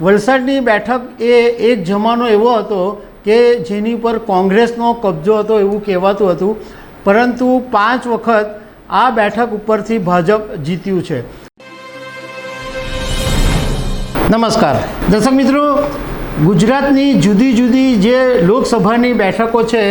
વલસાડની બેઠક એ એક જમાનો એવો હતો કે જેની પર કોંગ્રેસનો કબજો હતો એવું કહેવાતું હતું. પરંતુ પાંચ વખત આ બેઠક ઉપરથી ભાજપ જીત્યું છે. નમસ્કાર. દર્શક મિત્રો, ગુજરાતની જુદી જુદી જે લોકસભાની બેઠકો છે,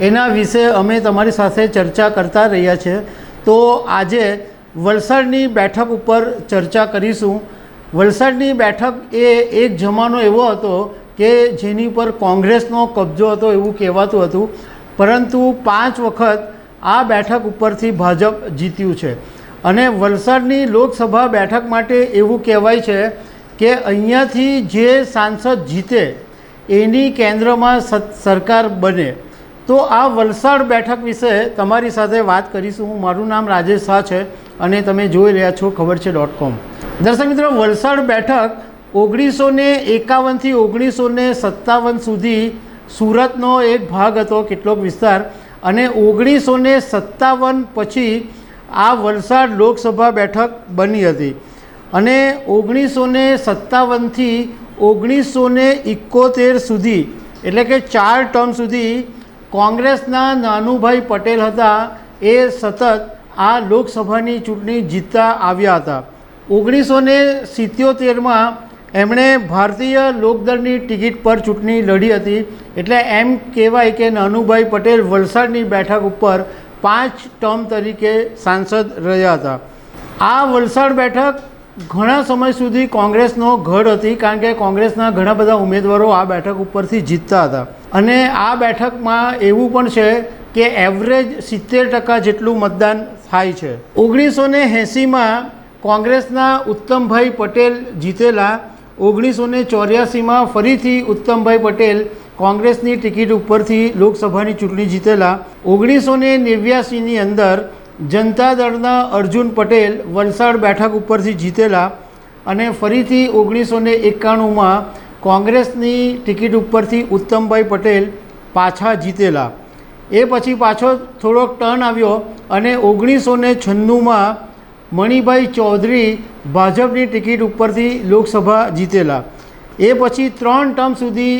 એના વિશે અમે તમારી સાથે ચર્ચા કરતા રહ્યા છે. તો આજે વલસાડની બેઠક ઉપર ચર્ચા કરીશું. વલસાડની બેઠક એ એક જમાનો એવો હતો કે જેની પર કોંગ્રેસનો કબજો હતો એવું કહેવાતું હતું. પરંતુ પાંચ વખત આ બેઠક ઉપરથી ભાજપ જીત્યું છે. અને વલસાડની લોકસભા બેઠક માટે એવું કહેવાય છે કે અહીંયાથી જે સાંસદ જીતે એની કેન્દ્રમાં સરકાર બને. તો આ વલસાડ બેઠક વિશે તમારી સાથે વાત કરીશું. મારું નામ રાજેશ શાહ છે અને તમે જોઈ રહ્યા છો ખબર છે ડોટ કોમ. દર્શક મિત્રો, વલસાડ બેઠક ઓગણીસો ને એકાવનથી ઓગણીસો ને સત્તાવન સુધી સુરતનો એક ભાગ હતો, કેટલોક વિસ્તાર. અને ઓગણીસો ને સત્તાવન પછી આ વલસાડ લોકસભા બેઠક બની હતી. અને ઓગણીસો ને સત્તાવનથી ઓગણીસો ને એકોતેર સુધી, એટલે કે ચાર ટર્મ સુધી, કોંગ્રેસના નાનુભાઈ પટેલ હતા, એ સતત આ લોકસભાની ચૂંટણી જીતતા આવ્યા હતા. ઓગણીસો ને સિત્યોતેરમાં એમણે ભારતીય લોકદળની ટિકિટ પર ચૂંટણી લડી હતી. એટલે એમ કહેવાય કે નાનુભાઈ પટેલ વલસાડની બેઠક ઉપર પાંચ ટર્મ તરીકે સાંસદ રહ્યા હતા. આ વલસાડ બેઠક ઘણા સમય સુધી કોંગ્રેસનો ગઢ હતી, કારણ કે કોંગ્રેસના ઘણા બધા ઉમેદવારો આ બેઠક ઉપરથી જીતતા હતા. અને આ બેઠકમાં એવું પણ છે કે એવરેજ સિત્તેર ટકા જેટલું મતદાન થાય છે. ઓગણીસો ને એંસીમાં કોંગ્રેસના ઉત્તમભાઈ પટેલ જીતેલા ઓગણીસો ને ચોર્યાસીમાં ફરીથી ઉત્તમભાઈ પટેલ કોંગ્રેસની ટિકિટ ઉપરથી લોકસભાની ચૂંટણી જીતેલા ઓગણીસો ને નેવ્યાસીની અંદર જનતા દળના અર્જુન પટેલ વલસાડ બેઠક ઉપરથી જીતેલા અને ફરીથી ઓગણીસો ને એકાણુંમાં કોંગ્રેસની ટિકિટ ઉપરથી ઉત્તમભાઈ પટેલ પાછા જીતેલા. એ પછી પાછો થોડોક ટર્ન આવ્યો અને ઓગણીસો ને છન્નુંમાં મણિભાઈ ચૌધરી ભાજપની ટિકિટ ઉપરથી લોકસભા જીતેલા. એ પછી ત્રણ ટર્મ સુધી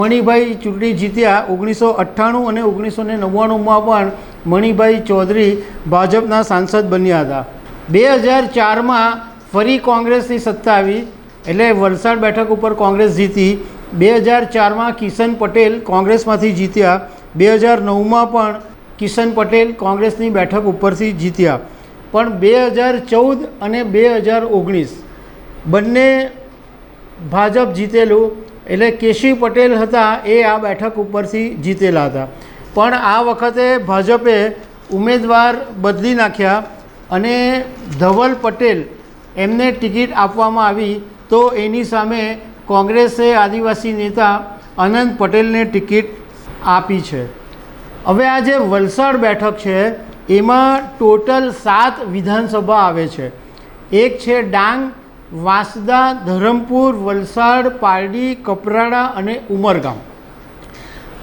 મણિભાઈ ચૂંટણી જીત્યા. ઓગણીસો અઠ્ઠાણું અને ઓગણીસો ને નવ્વાણુંમાં પણ મણિભાઈ ચૌધરી ભાજપના સાંસદ બન્યા હતા. બે હજાર ચારમાં ફરી કોંગ્રેસની સત્તા આવી, એટલે વલસાડ બેઠક ઉપર કોંગ્રેસ જીતી. બે હજાર ચારમાં કિશન પટેલ કોંગ્રેસમાંથી જીત્યા. બે હજાર નવમાં પણ કિશન પટેલ કોંગ્રેસની બેઠક ઉપરથી જીત્યા. પણ બે હજાર ચૌદ અને બે હજાર ઓગણીસ બંને ભાજપ જીતેલું એટલે કેશી પટેલ હતા એ આ બેઠક ઉપરથી જીતેલા હતા. પણ આ વખતે ભાજપે ઉમેદવાર બદલી નાખ્યા અને ધવલ પટેલ એમને ટિકિટ આપવામાં આવી તો એની સામે કોંગ્રેસે આદિવાસી નેતા અનંત પટેલને ટિકિટ આપી છે. હવે આ જે વલસાડ બેઠક છે એમાં ટોટલ સાત વિધાનસભા આવે છે. એક છે ડાંગ, વાંસદા, ધરમપુર, વલસાડ, પારડી, કપરાડા અને ઉમરગામ.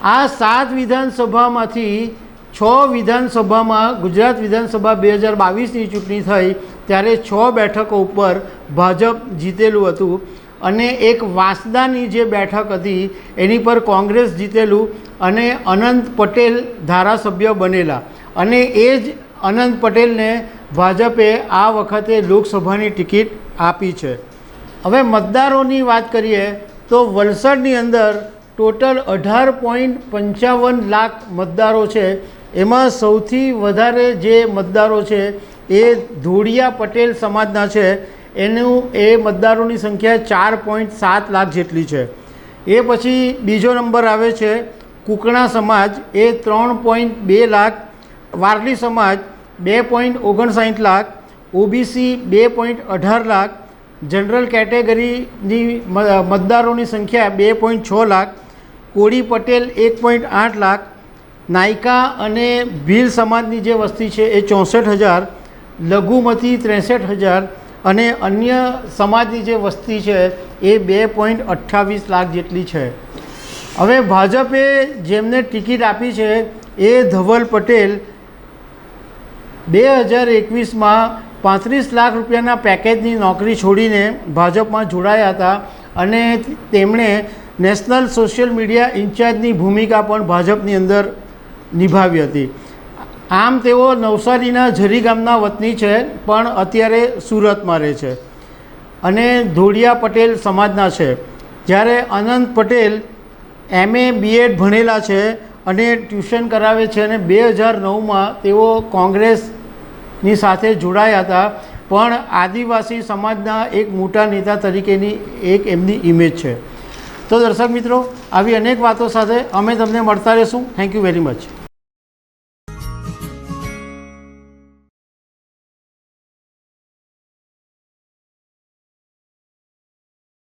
આ સાત વિધાનસભામાંથી છ વિધાનસભામાં ગુજરાત વિધાનસભા બે હજાર બાવીસની ચૂંટણી થઈ, ત્યારે છ બેઠકો ઉપર ભાજપ જીતેલું હતું અને એક વાંસદાની જે બેઠક હતી, એની પર કોંગ્રેસ જીતેલું અને અનંત પટેલ ધારાસભ્ય બનેલા. અને એ જ અનંત પટેલને ભાજપે આ વખતે લોકસભાની ટિકિટ આપી છે. હવે મતદારોની વાત કરીએ તો વલસાડની અંદર ટોટલ અઢાર પોઈન્ટ પંચાવન લાખ મતદારો છે. એમાં સૌથી વધારે જે મતદારો છે એ ધોળિયા પટેલ સમાજના છે. એનું એ મતદારોની સંખ્યા ચાર પોઈન્ટ સાત લાખ જેટલી છે. એ પછી બીજો નંબર આવે છે કુકણા સમાજ. એ ત્રણ પોઈન્ટ બે લાખ વારલી સમાજ બે પોઈન્ટ ઓગણસાઠ લાખ, ઓબીસી બે પોઈન્ટ અઢાર લાખ, જનરલ કેટેગરીની મતદારોની સંખ્યા બે પોઈન્ટ છ લાખ, કોળી પટેલ એક પોઈન્ટ આઠ લાખ, નાયકા અને ભીલ સમાજની જે વસ્તી છે એ ચોસઠ હજાર, લઘુમતી ત્રેસઠ હજાર અને અન્ય સમાજની જે વસ્તી છે એ બે પોઈન્ટ અઠ્ઠાવીસ લાખ જેટલી છે. હવે ભાજપે જેમને ટિકિટ આપી છે એ ધવલ પટેલ બે હજાર એકવીસમાં પાંત્રીસ લાખ રૂપિયાના પેકેજની નોકરી છોડીને ભાજપમાં જોડાયા હતા અને તેમણે નેશનલ સોશિયલ મીડિયા ઇન્ચાર્જની ભૂમિકા પણ ભાજપની અંદર નિભાવી હતી. આમ તેઓ નવસારીના ઝરી ગામના વતની છે, પણ અત્યારે સુરતમાં રહે છે અને ધોળિયા પટેલ સમાજના છે. જ્યારે અનંત પટેલ એમએ બીએડ ભણેલા છે અને ટ્યુશન કરાવે છે અને બે હજાર નવમાં તેઓ કોંગ્રેસની સાથે જોડાયા હતા. પણ આદિવાસી સમાજના એક મોટા નેતા તરીકેની એક એમની ઇમેજ છે. તો દર્શક મિત્રો, આવી અનેક વાતો સાથે અમે તમને મળતા રહીશું. Thank you very much